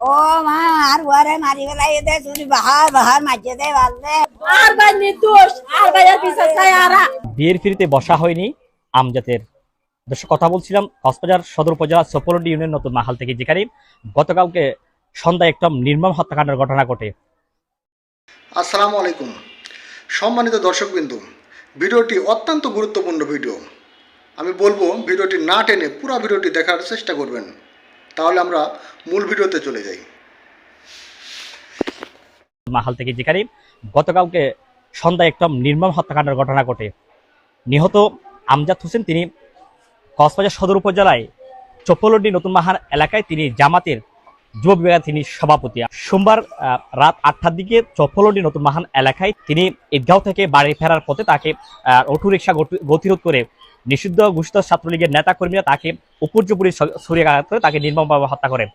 ও মা আর ঘরে মারি ফেলাই দে চুরি বাহার বাহার মাঝে দে বাজে আর ভাই নির্দোষ আর ভাইয়ের বিচার চাই আরা বিয়ের ফিরিতে বসা হয়নি আমজাতের দর্শক কথা বলছিলাম কক্সবাজার সদর উপজেলা ইউনিয়ন নতুন মাহাল থেকে যেখানে গতকালকে সন্ধ্যায় একটা নির্মম হত্যাকাণ্ডের ঘটনা ঘটে। আসসালামু আলাইকুম। সম্মানিত দর্শকবিন্দু ভিডিওটি অত্যন্ত গুরুত্বপূর্ণ ভিডিও। আমি বলব ভিডিওটি না টেনে পুরো ভিডিওটি দেখার চেষ্টা করবেন। তাহলে আমরা মূল ভিডিওতে চলে যাই। মাহাল থেকে যেখানে গতকালকে সন্ধ্যায় একটা নির্মম হত্যাকাণ্ডের ঘটনা ঘটে। নিহত আমজাদ হোসেন, তিনি কক্সবাজার সদর উপজেলায় চপ্পলডি নতুন মাহার এলাকায় তিনি জামাতের যুব বিভাগের তিনি সভাপতি। সোমবার রাত আটটার দিকে চপ্পলড্ডি নতুন মাহান এলাকায় তিনি ঈদগাঁও থেকে বাড়ি ফেরার পথে তাকে গতি- গতিরোধ করে নিষিদ্ধ ঘোষিত ছাত্রলীগের নেতাকর্মীরা তাকে উপর্যপুরি ছড়িয়ে করে তাকে নির্মমভাবে হত্যা করেন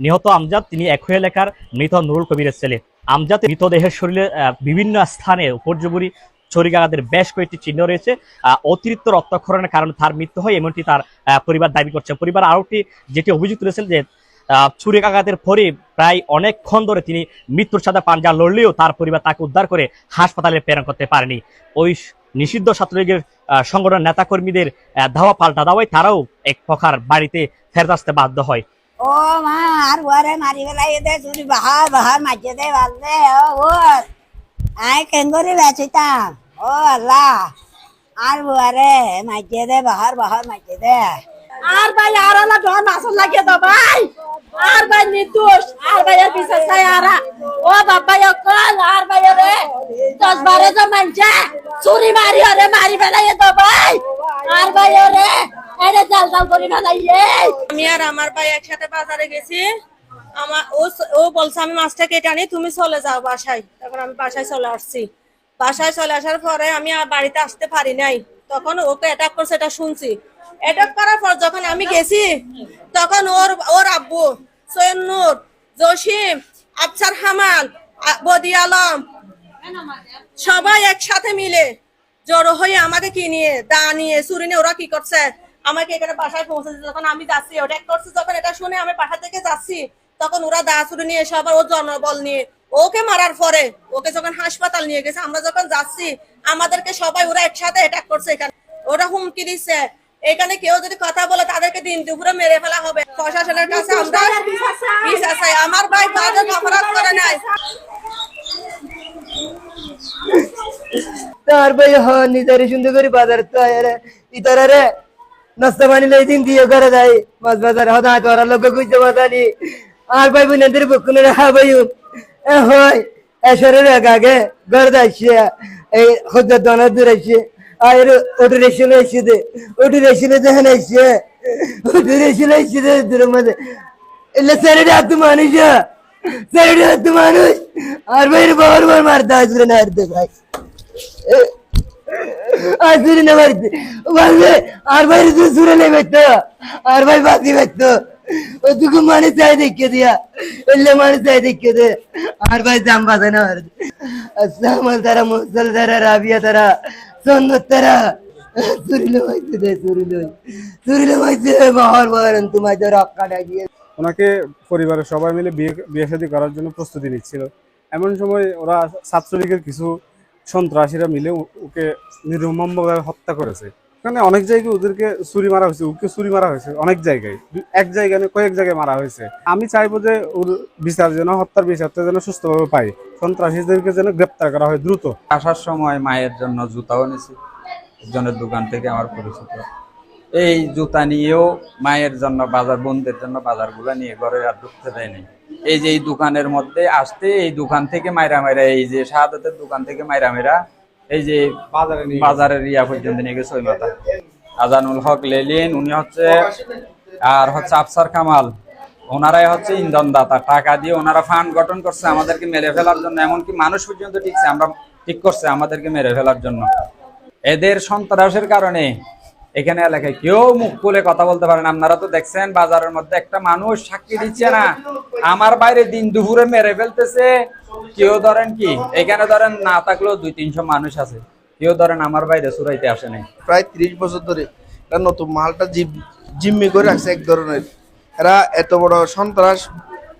নিহত আমজাদ তিনি একই এলাকার মৃত নুরুল কবিরের ছেলে। আমজাদ মৃতদেহের শরীরে বিভিন্ন স্থানে উপর্যপুরি ছড়িগাগাদের বেশ কয়েকটি চিহ্ন রয়েছে। অতিরিক্ত রক্তক্ষরণের কারণে তার মৃত্যু হয় এমনটি তার পরিবার দাবি করছে। পরিবার আরোটি যেটি অভিযোগ তুলেছেন যে ছুরিকাঘাতের পরে প্রায় অনেকক্ষণ ধরে তিনি মৃত্যুর সাথে পাঞ্জা লড়লেও তার পরিবার তাকে উদ্ধার করে হাসপাতালে প্রেরণ করতে পারেনি। ওই নিষিদ্ধ ছাত্রলীগের সংগঠন নেতাকর্মীদের ধাওয়া পাল্টা দাওয়ায় তারাও এক প্রকার বাড়িতে ফেরত আসতে বাধ্য হয়। ও মা আর ঘরে মারি ফেলাই দে চুরি বাহার বাহার মাঝে দে বাজে ও ও। আই বেচিতাম ও আল্লাহ। আর ঘরে মাঝে দে বাহার বাহার মাঝে দে। আর ভাই আর আলা ডর মাসল লাগিয়ে দাও ভাই। আমি আর আমার ভাই একসাথে বাজারে গেছি। আমার ও ও বলছে, আমি মাছটা কেটে আনি, তুমি চলে যাও বাসায়। তখন আমি বাসায় চলে আসছি। বাসায় চলে আসার পরে আমি আর বাড়িতে আসতে পারি নাই। তখন ওকে অ্যাটাক করছে, এটা শুনছি। অ্যাটাক করার পর যখন আমি গেছি, তখন ওর ওর আব্বু নূর জসিম, আফসার হামাল বদি আলম, সবাই একসাথে মিলে জড়ো হয়ে আমাকে কি নিয়ে, দা নিয়ে ছুরি নিয়ে ওরা কি করছে, আমাকে এখানে বাসায় পৌঁছে দিচ্ছে। যখন আমি যাচ্ছি, ওটা করছে, যখন এটা শুনে আমি বাসা থেকে যাচ্ছি, তখন ওরা দা ছুরি নিয়ে এসে আবার ও জনবল নিয়ে, ওকে মারার পরে, ওকে যখন হাসপাতাল নিয়ে গেছে, আমরা যখন যাচ্ছি, আমাদেরকে সবাই ওরা একসাথে অ্যাটাক করছে এখানে। ওরা হুমকি দিচ্ছে এখানে কেউ যদি কথা বলে, তাদেরকে দিন দুপুরে মেরে ফেলা হবে। প্রশাসনের কাছে আমরা ভাই অপরাধ করে নাই। বাজার তো ইতারা পানি দিয়ে মাছ হয় ঘর যাইছে। এই হদ্দ দনা আর ওটু রেশন আইছে দে ওটু রেশনে দেখেন আইছে ওটু রেশন আইছে দে দূর মধ্যে এলে স্যারের হাত মানুষ স্যারের হাত মানুষ আর ভাইয়ের বাবার বার মারতে আসবে না আর দে ভাই আসুরি না বাড়িতে বলবে আর ভাই তুই সুরে নেবে তো আর ভাই বাকি ব্যক্ত ওটুকু মানুষ চাই দেখে দিয়া এলে মানুষ চাই দেখে দে আর ভাই জাম বাজে না আর সামাল তারা। মুসল তারা রাবিয়া তারা সন্ন্যত তারা সুরিলে হইতে দে সুরিলে সুরিলে হইতে বহর বহর তোমার তো রক্কা ডাকিয়ে ওনাকে পরিবারের সবাই মিলে বিয়ে বিয়ে শাদী করার জন্য প্রস্তুতি নিচ্ছিল। এমন সময় ওরা ছাত্রলীগের কিছু সন্ত্রাসীরা মিলে ওকে নির্মমভাবে হত্যা করেছে। এখানে অনেক জায়গায় ওদেরকে ছুরি মারা হয়েছে, ওকে ছুরি মারা হয়েছে, অনেক জায়গায়। এক জায়গায় কয়েক জায়গায় মারা হয়েছে। আমি চাইব যে ওর বিচার যেন, হত্যার বিচারটা যেন সুস্থভাবে পাই সন্ত্রাসীদেরকে যেন গ্রেপ্তার করা হয় দ্রুত। আসার সময় মায়ের জন্য জুতাও নিয়েছি একজনের দোকান থেকে আমার পরিচিত। এই জুতা নিয়েও মায়ের জন্য বাজার বোনদের জন্য বাজারগুলো নিয়ে ঘরে আর ঢুকতে দেয়নি এই যে এই দোকানের মধ্যে আসতে এই দোকান থেকে মাইরা মাইরা এই যে শাহাদাতের দোকান থেকে মাইরা মাইরা এই যে বাজারের ইয়া পর্যন্ত নিয়ে গেছে ওই মাথা। আজানুল হক লেলিন উনি হচ্ছে আর হচ্ছে আফসার কামাল। ওনারাই হচ্ছে ইন্ধন দাতা টাকা দিয়ে ওনারা ফান্ড গঠন করছে, আমাদেরকে মেরে ফেলার জন্য। এমনকি মানুষ পর্যন্ত ঠিকছে আমরা ঠিক করছে, আমাদেরকে মেরে ফেলার জন্য। এদের সন্ত্রাসের কারণে এখানে এলাকায় কেউ মুখ খুলে কথা বলতে পারেন আপনারা তো দেখছেন, বাজারের মধ্যে একটা মানুষ সাক্ষী দিচ্ছে না। আমার বাইরে দিন দুপুরে মেরে ফেলতেছে। কেউ ধরেন কি, এখানে ধরেন না থাকলেও দুই, তিনশো মানুষ আছে। কেউ ধরেন আমার বাইরে সুরাইতে আসে নাই। প্রায় ত্রিশ বছর ধরে নতুন মালটা জিম জিম্মি করে রাখছে এক ধরনের। এরা এত বড় সন্ত্রাস,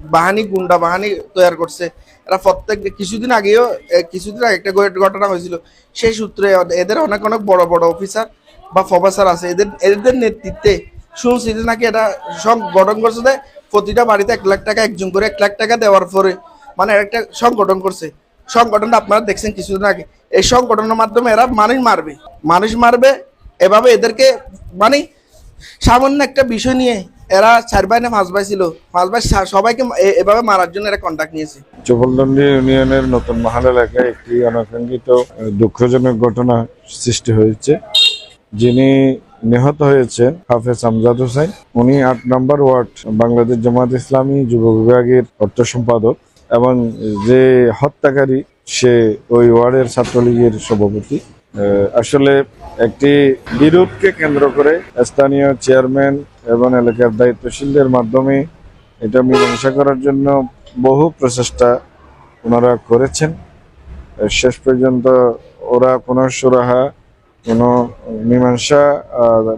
বাহানি, গুন্ডা বাহানি তৈরি করছে। এরা প্রত্যেক কিছুদিন আগেও কিছুদিন আগে একটা ঘটনা হয়েছিল। সেই সূত্রে এদের অনেক অনেক বড় বড় অফিসার বা প্রফেসর আছে। এদের এদের নেতৃত্বে শুনছি যে নাকি এটা সং- গঠন করছে যে প্রতিটা বাড়িতে এক লাখ টাকা একজন করে এক লাখ টাকা দেওয়ার পরে মানে একটা সংগঠন করছে। সংগঠনটা আপনারা দেখছেন কিছুদিন আগে। এই সংগঠনের মাধ্যমে এরা মানুষ মারবে। মানুষ মারবে, এভাবে এদেরকে মানে সামান্য একটা বিষয় নিয়ে এরা চার ভাই না পাঁচ ভাই ছিল। পাঁচ ভাই সবাইকে এভাবে মারার জন্য এরা কন্ট্যাক্ট নিয়েছে। চোপলদন্ডি ইউনিয়নের নতুন মহাল এলাকায় একটি অনাকাঙ্ক্ষিত দুঃখজনক ঘটনা সৃষ্টি হয়েছে। যিনি নিহত হয়েছেন হাফেজ আমজাদ হোসেন। উনি আট নম্বর ওয়ার্ড, বাংলাদেশ জামাত ইসলামী যুব বিভাগের অর্থ সম্পাদক এবং যে হত্যাকারী, সে ওই ওয়ার্ডের ছাত্রলীগের সভাপতি। আসলে একটি বিরোধকে কেন্দ্র করে স্থানীয় চেয়ারম্যান এবং এলাকার দায়িত্বশীলদের মাধ্যমে এটা মীমাংসা করার জন্য বহু প্রচেষ্টা ওনারা করেছেন। শেষ পর্যন্ত ওরা কোনো সুরাহা, কোনো মীমাংসা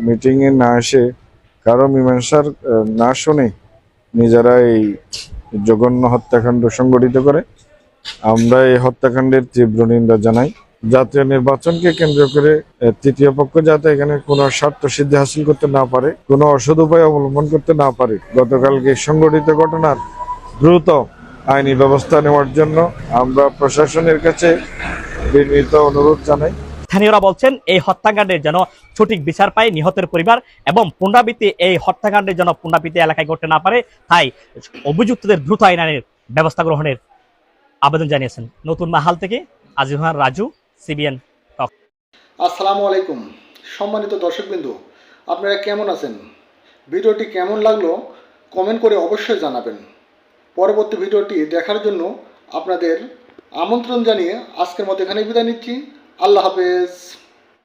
মিটিংয়ে না এসে কারও মীমাংসার না শুনে নিজেরা এই জঘন্য হত্যাকাণ্ড সংগঠিত করে। আমরা এই হত্যাকাণ্ডের তীব্র নিন্দা জানাই। জাতীয় নির্বাচনকে কেন্দ্র করে তৃতীয় পক্ষ যাতে এখানে কোনো স্বার্থ সিদ্ধি হাসিল করতে না পারে, কোনো অসৎ উপায় অবলম্বন করতে না পারে। গতকালকে সংগঠিত ঘটনার দ্রুত আইনি ব্যবস্থা নেওয়ার জন্য আমরা প্রশাসনের কাছে বিনীত অনুরোধ জানাই। স্থানীয়রা বলছেন, এই হত্যাকাণ্ডের যেন সঠিক বিচার পায় নিহতের পরিবার এবং পুনরাবৃত্তি এই হত্যাকাণ্ডের যেন পুনরাবৃত্তি এলাকায় করতে না পারে, তাই অভিযুক্তদের দ্রুত আইনের ব্যবস্থা গ্রহণের আবেদন জানিয়েছেন। নতুন মাহাল থেকে আজিহার রাজু সিবিএন আসসালামু আলাইকুম। সম্মানিত দর্শকবৃন্দ, আপনারা কেমন আছেন? ভিডিওটি কেমন লাগল কমেন্ট করে অবশ্যই জানাবেন। পরবর্তী ভিডিওটি দেখার জন্য আপনাদের আমন্ত্রণ জানিয়ে আজকের মতো এখানে বিদায় নিচ্ছি। আল্লাহ হাফেজ।